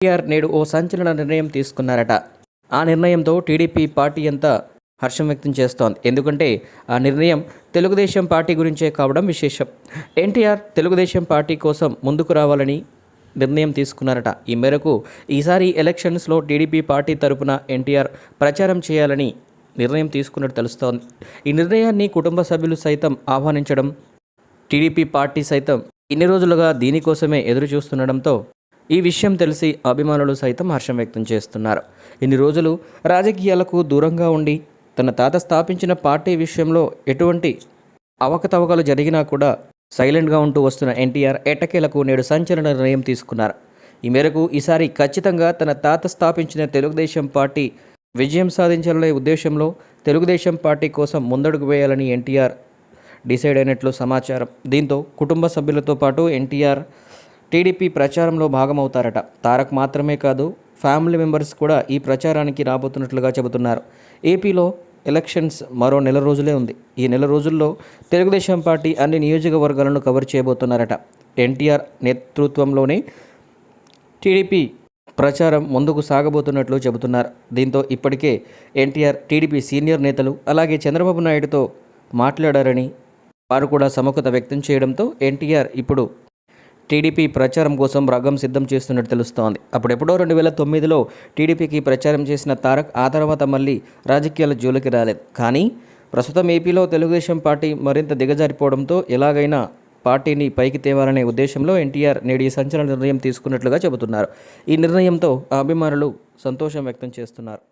కేటీఆర్ నేడు ఓ సంచలన నిర్ణయం తీసుకున్నారట. ఆ నిర్ణయంతో టీడీపీ పార్టీ అంతా హర్షం వ్యక్తం చేస్తోంది. ఎందుకంటే ఆ నిర్ణయం తెలుగుదేశం పార్టీ గురించే కావడం విశేషం. ఎన్టీఆర్ తెలుగుదేశం పార్టీ కోసం ముందుకు రావాలని నిర్ణయం తీసుకున్నారట. ఈ మేరకు ఈసారి ఎలక్షన్స్లో టీడీపీ పార్టీ తరపున ఎన్టీఆర్ ప్రచారం చేయాలని నిర్ణయం తీసుకున్నట్టు తెలుస్తోంది. ఈ నిర్ణయాన్ని కుటుంబ సభ్యులు సైతం ఆహ్వానించడం టీడీపీ పార్టీ సైతం ఇన్ని రోజులుగా దీనికోసమే ఎదురు చూస్తుండడంతో ఈ విషయం తెలిసి అభిమానులు సైతం హర్షం వ్యక్తం చేస్తున్నారు. ఇన్ని రోజులు రాజకీయాలకు దూరంగా ఉండి తన తాత స్థాపించిన పార్టీ విషయంలో ఎటువంటి అవకతవకలు జరిగినా కూడా సైలెంట్గా ఉంటూ వస్తున్న ఎన్టీఆర్ ఎట్టకేలకు నేడు సంచలన నిర్ణయం తీసుకున్నారు. ఈ మేరకు ఈసారి ఖచ్చితంగా తన తాత స్థాపించిన తెలుగుదేశం పార్టీ విజయం సాధించాలనే ఉద్దేశంలో తెలుగుదేశం పార్టీ కోసం ముందడుగు వేయాలని ఎన్టీఆర్ డిసైడ్ అయినట్లు సమాచారం. దీంతో కుటుంబ సభ్యులతో పాటు ఎన్టీఆర్ టీడీపీ ప్రచారంలో భాగమవుతారట. తారక్ మాత్రమే కాదు ఫ్యామిలీ మెంబర్స్ కూడా ఈ ప్రచారానికి రాబోతున్నట్లుగా చెబుతున్నారు. ఏపీలో ఎలక్షన్స్ మరో నెల రోజులే ఉంది. ఈ నెల రోజుల్లో తెలుగుదేశం పార్టీ అన్ని నియోజకవర్గాలను కవర్ చేయబోతున్నారట. ఎన్టీఆర్ నేతృత్వంలోనే టీడీపీ ప్రచారం ముందుకు సాగబోతున్నట్లు చెబుతున్నారు. దీంతో ఇప్పటికే ఎన్టీఆర్ టీడీపీ సీనియర్ నేతలు అలాగే చంద్రబాబు నాయుడుతో మాట్లాడారని వారు కూడా సమకత వ్యక్తం చేయడంతో ఎన్టీఆర్ ఇప్పుడు టీడీపీ ప్రచారం కోసం రగం సిద్ధం చేస్తున్నట్టు తెలుస్తోంది. అప్పుడెప్పుడో రెండు వేల తొమ్మిదిలో టీడీపీకి ప్రచారం చేసిన తారక్ ఆ తర్వాత మళ్ళీ రాజకీయాల జోలికి రాలేదు. కానీ ప్రస్తుతం ఏపీలో తెలుగుదేశం పార్టీ మరింత దిగజారిపోవడంతో ఎలాగైనా పార్టీని పైకి తేవాలనే ఉద్దేశంలో ఎన్టీఆర్ నేడు ఈ సంచలన నిర్ణయం తీసుకున్నట్లుగా చెబుతున్నారు. ఈ నిర్ణయంతో అభిమానులు సంతోషం వ్యక్తం చేస్తున్నారు.